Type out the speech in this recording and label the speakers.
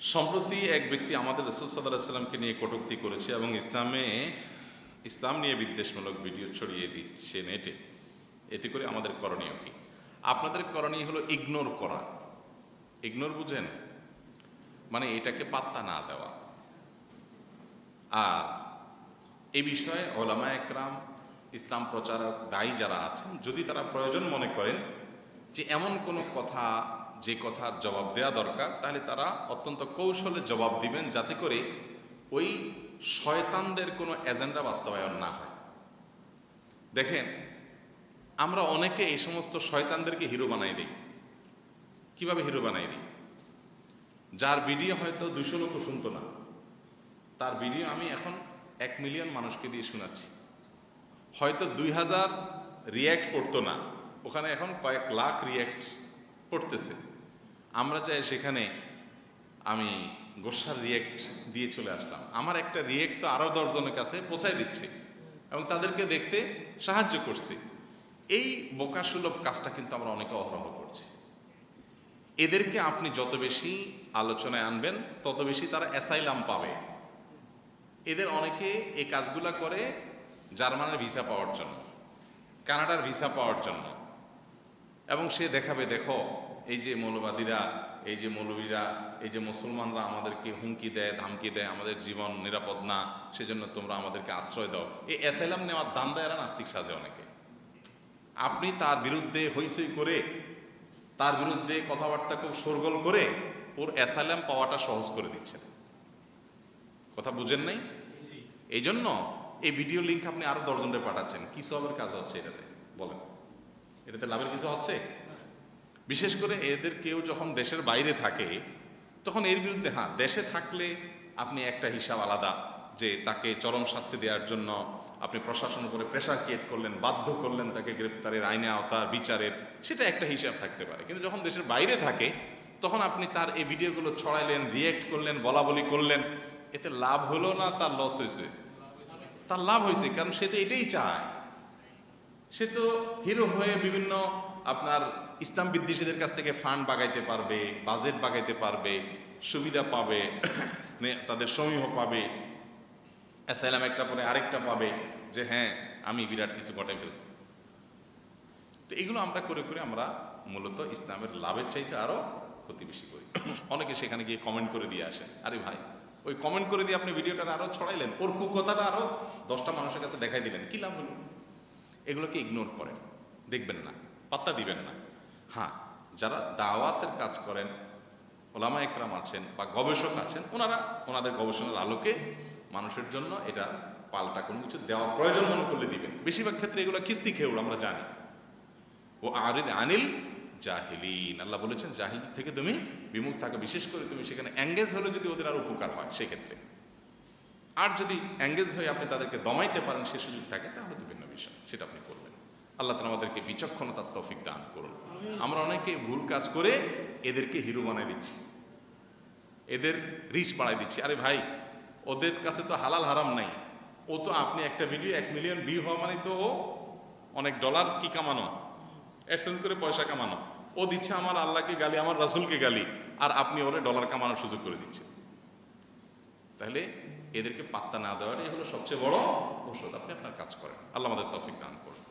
Speaker 1: সম্প্রতি এক ব্যক্তি আমাদের রসুল সাল্লাহ সাল্লামকে নিয়ে কটূক্তি করেছে এবং ইসলামে, ইসলাম নিয়ে বিদ্বেষমূলক ভিডিও ছড়িয়ে দিচ্ছে নেটে। এতে করে আমাদের করণীয় কি? আপনাদের করণীয় হলো ইগনোর করা। ইগনোর বুঝেন? মানে এটাকে পাত্তা না দেওয়া। আর এ বিষয়ে ওলামা একরাম, ইসলাম প্রচারক দায়ী যারা আছেন, যদি তারা প্রয়োজন মনে করেন যে এমন কোনো কথা যে কথার জবাব দেওয়া দরকার, তাহলে তারা অত্যন্ত কৌশলে জবাব দিবেন যাতে করে ওই শয়তানদের কোনো এজেন্ডা বাস্তবায়ন না হয়। দেখেন, আমরা অনেকে এই সমস্ত শয়তানদেরকে হিরো বানাই দিই। কীভাবে হিরো বানাই দিই? যার ভিডিও হয়তো দুশো লোকও শুনতো না, তার ভিডিও আমি এখন এক মিলিয়ন মানুষকে দিয়ে শোনাচ্ছি। হয়তো দুই হাজার রিয়্যাক্ট করতো না, ওখানে এখন কয়েক লাখ রিয়্যাক্ট পড়তেছে। আমরা চাই সেখানে আমি গোসার রিয়েক্ট দিয়ে চলে আসলাম। আমার একটা রিয়েক্ট তো আরও দশজনের কাছে পৌঁছায় দিচ্ছে এবং তাদেরকে দেখতে সাহায্য করছে। এই বোকাসুলভ কাজটা কিন্তু আমরা অনেকে অহরহ করছি। এদেরকে আপনি যত বেশি আলোচনায় আনবেন, তত বেশি তারা অ্যাসাইলাম পাবে। এদের অনেকে এই কাজগুলা করে জার্মানের ভিসা পাওয়ার জন্য, কানাডার ভিসা পাওয়ার জন্য। এবং সে দেখাবে, দেখো এই যে মৌলবাদীরা এই যে মৌলবীরা এই যে মুসলমানরা আমাদেরকে হুমকি দেয় ধামকি দেয় আমাদের জীবন নিরাপদ না সেজন্য তোমরা আমাদেরকে আশ্রয় দাও। এই অ্যাসাইলাম নেওয়ার দান দেয় এরা নাস্তিক সাজে অনেকে। আপনি তার বিরুদ্ধে হইচই করে তার বিরুদ্ধে কথাবার্তা খুব সরগোল করে ওর অ্যাসাইলাম পাওয়াটা সহজ করে দিচ্ছেন। কথা বুঝেন নাই? এই জন্য এই ভিডিও লিঙ্ক আপনি আরও দশজনকে পাঠাচ্ছেন। কি সবের কাজ হচ্ছে এটাতে? বলেন। এটাতে লাভের কিছু হচ্ছে? বিশেষ করে এদের কেউ যখন দেশের বাইরে থাকে, তখন এর বিরুদ্ধে হ্যাঁ দেশে থাকলে আপনি একটা হিসাব আলাদা যে তাকে চরম শাস্তি দেওয়ার জন্য আপনি প্রশাসন করে প্রেশার ক্রিয়েট করলেন, বাধ্য করলেন তাকে গ্রেপ্তারের আইনে আওতার বিচারের, সেটা একটা হিসাব থাকতে পারে। কিন্তু যখন দেশের বাইরে থাকে, তখন আপনি তার এই ভিডিওগুলো ছড়াইলেন রিয়েক্ট করলেন বলা বলি করলেন, এতে লাভ হলো না তার লস হয়েছে? তার লাভ হয়েছে, কারণ সে তো এটাই চায়। সে তো হিরো হয়ে বিভিন্ন আপনার ইসলাম বিদ্বেষীদের কাছ থেকে ফান্ড বাগাইতে পারবে বাজেট বাগাইতে পারবে, সুবিধা পাবে তাদের সমীহ পাবে অ্যাসাইলাম একটা পরে আরেকটা পাবে, যে হ্যাঁ আমি বিরাট কিছু ঘটাই ফেলছি। তো এগুলো আমরা করে করে আমরা মূলত ইসলামের লাভের চাইতে আরও ক্ষতি বেশি করি। অনেকে সেখানে গিয়ে কমেন্ট করে দিয়ে আসেন, আরে ভাই, ওই কমেন্ট করে দিয়ে আপনি ভিডিওটা আরও ছড়াইলেন, ওর কুকথাটা আরও দশটা মানুষের কাছে দেখাই দিলেন, কি লাভ হলো? এগুলোকে ইগনোর করেন, দেখবেন না, পাত্তা দিবেন না। হ্যাঁ যারা দাওয়াতের কাজ করেন, ওলামা একরাম আছেন বা গবেষক আছেন, ওনারা ওনাদের গবেষণার আলোকে মানুষের জন্য এটা পাল্টা কোনো কিছু দেওয়া প্রয়োজন মনে করলে দিবেন। বেশিরভাগ ক্ষেত্রে এগুলো কিস্তি খেউড় আমরা জানি। ও আরিদ আনিল জাহিলিন, আল্লাহ বলেছেন, জাহিল থেকে তুমি বিমুখ থাকো। বিশেষ করে তুমি সেখানে অ্যাঙ্গেজ হলে যদি ওদের আর উপকার হয়, সেক্ষেত্রে। আর যদি অ্যাঙ্গেজ হয়ে আপনি তাদেরকে দমাইতে পারেন, সে সুযোগ থাকে, তাহলে তো ভিন্ন বিষয়, সেটা আপনি আল্লাহ তালা আমাদেরকে বিচক্ষণতার তৌফিক দান করুন। আমরা অনেকে ভুল কাজ করে এদেরকে হিরো বানাই দিচ্ছি। এদের রিচ বাড়াই দিচ্ছি। আরে ভাই, ওদের কাছে তো হালাল হারাম নাই। ও তো আপনি একটা ভিডিও এক মিলিয়ন ভিউ হওয়া মানে তো ও অনেক ডলার কি কামানো? অ্যাডসেন্স করে পয়সা কামানো। ও দিচ্ছে আমার আল্লাহকে গালি, আমার রাসুলকে গালি, আর আপনি ওরে ডলার কামানোর সুযোগ করে দিচ্ছেন। তাহলে এদেরকে পাত্তা না দেওয়াটাই হলো সবচেয়ে বড় ঔষধ। আপনি আপনার কাজ করেন। আল্লাহ আমাদের তৌফিক দান করুন।